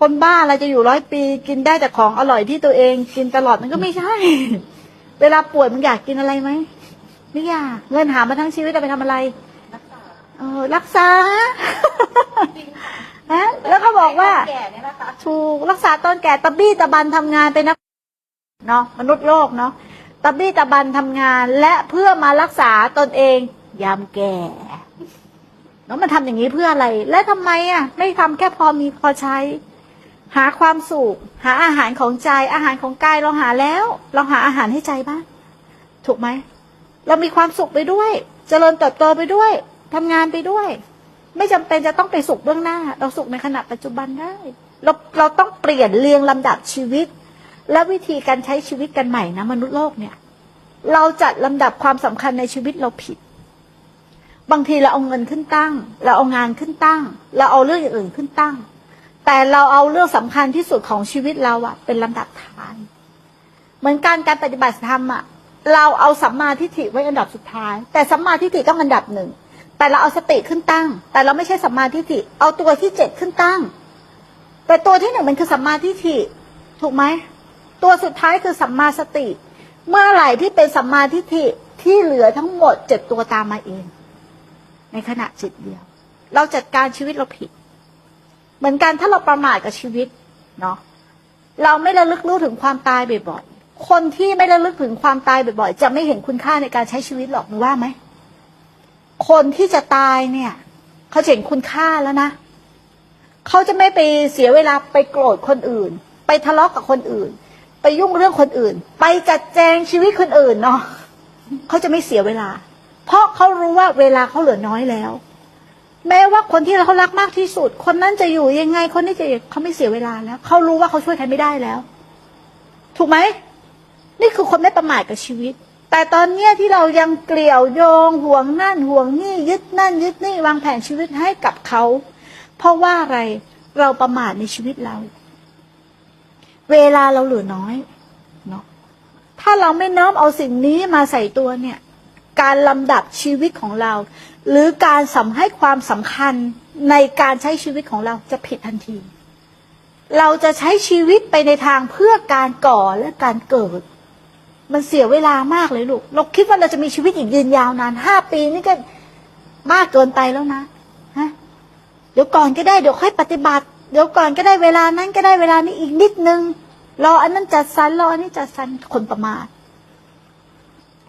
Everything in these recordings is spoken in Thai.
คนบ้าเราจะอยู่ร้อยปี กินได้แต่ของอร่อยที่ตัวเองกินตลอดมันก็ไม่ใช่ เวลาป่วยมึงอยากกินอะไรไหมไม่อยากเงินหามาทั้งชีวิตเอาไปทำอะไรเออรักษาฮะแล้วก็บอกว่าแก่เนี่ยนะถูกรักษาตอนแก่ตะบี้ตะบันทำงานเป็นนักเนาะมนุษย์โลกเนาะตะบี้ตะบันทำงาน และเพื่อมารักษาตนเองยามแก่เนาะมันทำอย่างนี้เพื่ออะไร และทำไมอะ ไม่ทำแค่พอมีพอใช้ หาความสุข หาอาหารของใจ อาหารของกายเราหาแล้ว เราหาอาหารให้ใจบ้าง ถูกไหม เรามีความสุขไปด้วยเจริญเติบโตไปด้วยทำงานไปด้วย ไม่จำเป็นจะต้องไปสุขเบื้องหน้า เราสุขในขณะปัจจุบันได้ เราเราต้องเปลี่ยนเรียงลำดับชีวิต และวิธีการใช้ชีวิตกันใหม่นะมนุษย์โลกเนี่ย เราจัดลำดับความสำคัญในชีวิตเราผิด บางทีเราเอาเงินขึ้นตั้ง เราเอางานขึ้นตั้ง เราเอาเรื่องอย่างอื่นขึ้นตั้ง แต่เราเอาเรื่องสำคัญที่สุดของชีวิตเราอะเป็นลำดับท้ายเหมือนการการปฏิบัติธรรมอะเราเอาสัมมาทิฏฐิไว้อันดับสุดท้าย แต่สัมมาทิฏฐิต้องอันดับหนึ่งแต่เราเอาสติขึ้นตั้ง แต่เราไม่ใช่สัมมาทิฏฐิเอาตัวที่เจ็ดขึ้นตั้ง แต่ตัวที่หนึ่งมันคือสัมมาทิฏฐิถูกไหมตัวสุดท้ายคือสัมมาสติ เมื่อไหร่ที่เป็นสัมมาทิฏฐิที่เหลือทั้งหมดเจ็ดตัวตามมาเอง ในขณะจิตเดียว เราจัดการชีวิตเราผิด เหมือนกันถ้าเราประมาทกับชีวิตเนาะเราไม่ระลึกรู้ถึงความตายบ่อยๆ คนที่ไม่ระลึกถึงความตายบ่อยๆ จะไม่เห็นคุณค่าในการใช้ชีวิตหรอกมึงว่าไหม คนที่จะตายเนี่ย เขาจะเห็นคุณค่าแล้วนะ เขาจะไม่ไปเสียเวลาไปโกรธคนอื่น ไปทะเลาะกับคนอื่น ไปยุ่งเรื่องคนอื่น ไปจัดแจงชีวิตคนอื่นเนาะเขาจะไม่เสียเวลา เพราะเขารู้ว่าเวลาเขาเหลือน้อยแล้ว แม้ว่าคนที่เขารักมากที่สุด คนนั้นจะอยู่ยังไง คนนี้จะเขาไม่เสียเวลาแล้วเขารู้ว่าเขาช่วยใครไม่ได้แล้ว ถูกไหมนี่คือคนไม่ประมาทกับชีวิต แต่ตอนเนี้ยที่เรายังเกลียวโยงห่วงนั่นห่วงนี่ยึดนั่น ยึดนี่วางแผนชีวิตให้กับเขา เพราะว่าอะไรเราประมาทในชีวิตเรา เวลาเราเหลือน้อยเนาะถ้าเราไม่น้อมเอาสิ่งนี้มาใส่ตัวเนี่ย การลำดับชีวิตของเรา หรือการสำให้ความสำคัญในการใช้ชีวิตของเราจะผิดทันที เราจะใช้ชีวิตไปในทางเพื่อการก่อและการเกิด มันเสียเวลามากเลยลูกเราคิดว่าเราจะมีชีวิตอีกยืนยาวนานห้าปีนี่ก็มากเกินไปแล้วนะฮะเดี๋ยวก่อนก็ได้เดี๋ยวค่อยปฏิบัติ เดี๋ยวก่อนก็ได้เวลานั้นก็ได้เวลานี้อีกนิดนึงรออันนั้นจัดสรรรออันนี้จัดสรรคนประมาท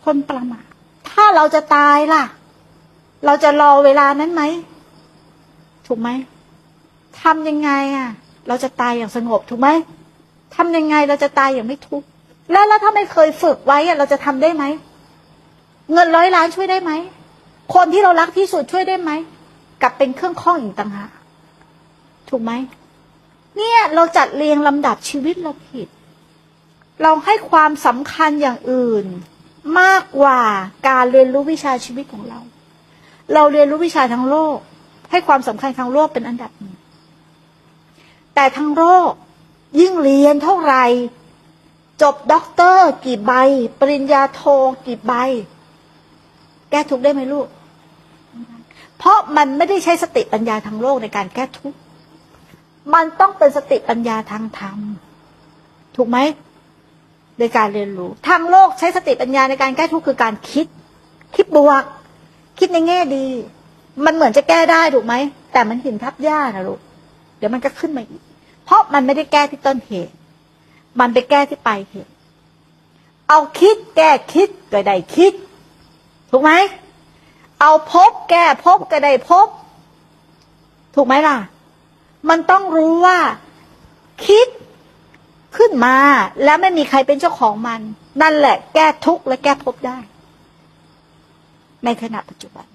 คนประมาทาเราจะตายล่ะ เราจะรอเวลานั้นไหม ถูกไหมทำยังไงอะ เราจะตายอย่างสงบถูกไหมทำยังไงเราจะตายอย่างไม่ทุกข์แล้วแล้วถ้าไม่เคยฝึกไว้อะเราจะทำได้ไหม เงินร้อยล้านช่วยได้ไหม คนที่เรารักที่สุดช่วยได้ไหมกลับเป็นเครื่องข้องอีกต่างหากถูกไหมเนี่ยเราจัดเรียงลำดับชีวิตเราผิด เราให้ความสำคัญอย่างอื่น มากกว่าการเรียนรู้วิชาชีวิตของเรา เราเรียนรู้วิชาทางโลก ให้ความสำคัญทางโลกเป็นอันดับหนึ่งแต่ทางโลกยิ่งเรียนเท่าไหร่จบด็อกเตอร์กี่ใบ ปริญญาโทกี่ใบ แก้ทุกได้ไหมลูก เพราะมันไม่ได้ใช้สติปัญญาทางโลกในการแก้ทุก มันต้องเป็นสติปัญญาทางธรรม ถูกไหม ในการเรียนรู้ทางโลกใช้สติปัญญาในการแก้ทุกข์คือการคิด คิดบวก คิดในแง่ดี มันเหมือนจะแก้ได้ถูกไหม แต่มันหินทับหญ้านะลูกเดี๋ยวมันก็ขึ้นมาอีก เพราะมันไม่ได้แก้ที่ต้นเหตุ มันไปแก้ที่ปลายเหตุ เอาคิดแก้คิดก็ได้คิด ถูกไหม เอาพบแก้พบก็ได้พบ ถูกไหมล่ะ มันต้องรู้ว่า คิด ขึ้นมา แล้วไม่มีใครเป็นเจ้าของมัน นั่นแหละแก้ทุกข์และแก้ภพได้ ในขณะปัจจุบัน